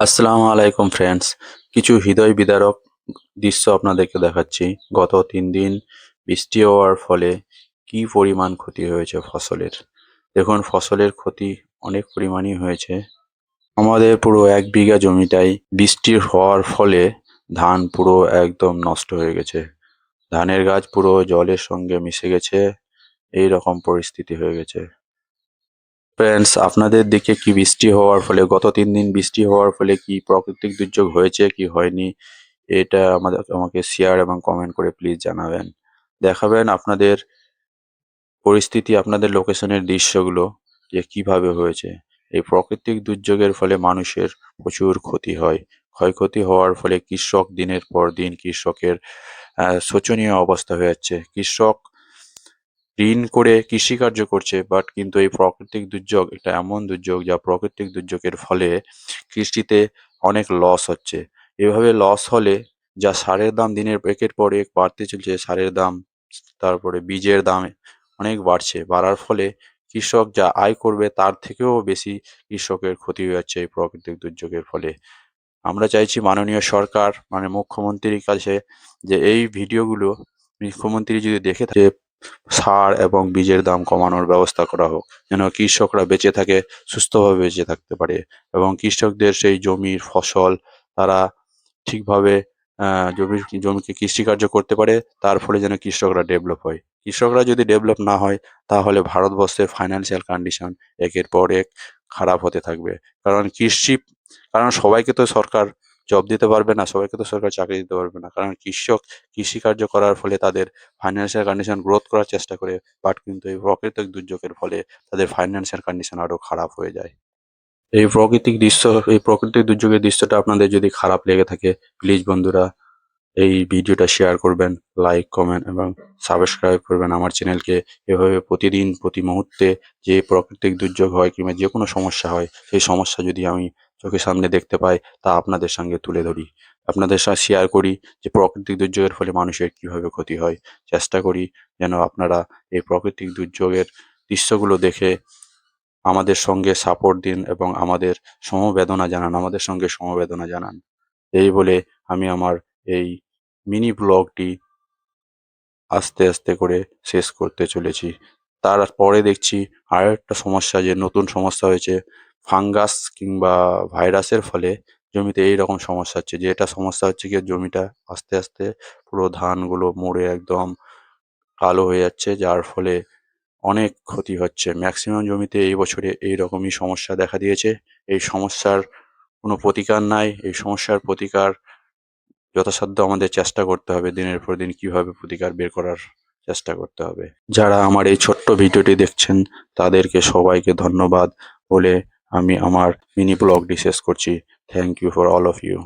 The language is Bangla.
আসসালামু আলাইকুম ফ্রেন্ডস কিছু হৃদয় বিদারক দৃশ্য আপনাদেরকে দেখাচ্ছি। গত তিন দিন বৃষ্টি হওয়ার ফলে কি পরিমাণ ক্ষতি হয়েছে ফসলের? দেখুন, ফসলের ক্ষতি অনেক পরিমাণই হয়েছে। আমাদের পুরো এক বিঘা জমিটাই বৃষ্টি হওয়ার ফলে ধান পুরো একদম নষ্ট হয়ে গেছে। ধানের গাছ পুরো জলের সঙ্গে মিশে গেছে। এই রকম পরিস্থিতি হয়ে গেছে। ফ্রেন্ডস আপনাদের দিকে কি বৃষ্টি হওয়ার ফলে, গত তিন দিন বৃষ্টি হওয়ার ফলে কি প্রাকৃতিক দুর্যোগ হয়েছে, কি হয়নি? এটা আমাদের, আমাকে শেয়ার এবং কমেন্ট করে প্লিজ জানাবেন। দেখাবেন আপনাদের পরিস্থিতি, আপনাদের লোকেশনের দৃশ্যগুলো, যে কীভাবে হয়েছে। এই প্রাকৃতিক দুর্যোগের ফলে মানুষের প্রচুর ক্ষতি হয়। ক্ষয়ক্ষতি হওয়ার ফলে কৃষক দিনের পর দিন কৃষকের শোচনীয় অবস্থা হয়ে যাচ্ছে। কৃষক ঋণ করে কৃষিকার্য করছে বাট কিন্তু এই প্রাকৃতিক দুর্যোগ, এটা এমন দুর্যোগ যা প্রাকৃতিক দুর্যোগের ফলে কৃষিতে অনেক লস হচ্ছে। এভাবে লস হলে যা সারের দাম দিনের একের পর এক বাড়তে চলছে, সারের দাম, তারপরে বীজের দাম অনেক বাড়ছে, বাড়ার ফলে কৃষক যা আয় করবে তার থেকেও বেশি কৃষকের ক্ষতি হয়ে যাচ্ছে এই প্রাকৃতিক দুর্যোগের ফলে। আমরা চাইছি মাননীয় সরকার মানে মুখ্যমন্ত্রীর কাছে যে এই ভিডিওগুলো মুখ্যমন্ত্রী যদি দেখে থাকে সার এবং বীজের দাম কমানোর ব্যবস্থা করা হোক, যেন কৃষকরা বেঁচে থাকে, সুস্থভাবে বেঁচে থাকতে পারে এবং কৃষকদের সেই জমির ফসল তারা ঠিকভাবে জমির জমিকে কৃষিকার্য করতে পারে, তার ফলে যেন কৃষকরা ডেভেলপ হয়। কৃষকরা যদি ডেভেলপ না হয়, তাহলে ভারতবর্ষের ফাইন্যান্সিয়াল কন্ডিশন একের পর এক খারাপ হতে থাকবে। কারণ কৃষি, কারণ সবাইকে তো সরকার জব দিতে পারবে না, সবাইকে তো সরকার চাকরি দিতে পারবে না। কারণ কৃষক, কৃষিকার্য করার ফলে তাদের ফাইন্যান্সিয়াল কন্ডিশন গ্রোথ করার চেষ্টা করে বাট কিন্তু এই প্রাকৃতিক দুর্যোগের ফলে তাদের ফাইন্যান্সিয়াল কন্ডিশন আরও খারাপ হয়ে যায়। এই প্রাকৃতিক দৃশ্য, এই প্রাকৃতিক দুর্যোগের দৃশ্যটা আপনাদের যদি খারাপ লেগে থাকে প্লিজ বন্ধুরা, এই ভিডিওটা শেয়ার করবেন লাইক কমেন্ট এবং সাবস্ক্রাইব করবেন আমার চ্যানেলকে এভাবে প্রতিদিন, প্রতি মুহূর্তে যে প্রাকৃতিক দুর্যোগ হয় কিংবা যে কোনো সমস্যা হয়, সেই সমস্যা যদি আমি চোখের সামনে দেখতে পাই, তা আপনাদের সঙ্গে তুলে ধরি। আপনাদের সাথে শেয়ার করি যে প্রাকৃতিক দুর্যোগের ফলে মানুষের কীভাবে ক্ষতি হয়। চেষ্টা করি যেন আপনারা এই প্রাকৃতিক দুর্যোগের দৃশ্যগুলো দেখে আমাদের সঙ্গে সাপোর্ট দিন এবং আমাদের সমবেদনা জানান, আমাদের সঙ্গে সমবেদনা জানান। এই বলে আমি আমার এই মিনি ব্লগটি আস্তে আস্তে করে শেষ করতে চলেছি। তারপরে দেখছি আর একটা সমস্যা যে নতুন সমস্যা হয়েছে, ফাঙ্গাস কিংবা ভাইরাসের ফলে জমিতে এই রকম সমস্যা হচ্ছে। যেটা সমস্যা হচ্ছে কি, জমিটা আস্তে আস্তে পুরো ধানগুলো মরে একদম কালো হয়ে যাচ্ছে, যার ফলে অনেক ক্ষতি হচ্ছে। ম্যাক্সিমাম জমিতে এই বছরে এই রকমই সমস্যা দেখা দিয়েছে। এই সমস্যার কোনো প্রতিকার নাই। এই সমস্যার প্রতিকার যথাসাধ্য আমাদের চেষ্টা করতে হবে দিনের পর দিন কীভাবে প্রতিকার বের করার চেষ্টা করতে হবে। যারা আমার এই ছোট্ট ভিডিওটি দেখছেন, তাদেরকে সবাইকে ধন্যবাদ বলে আমি আমার মিনি ব্লগটি শেষ করছি। Thank you for all of you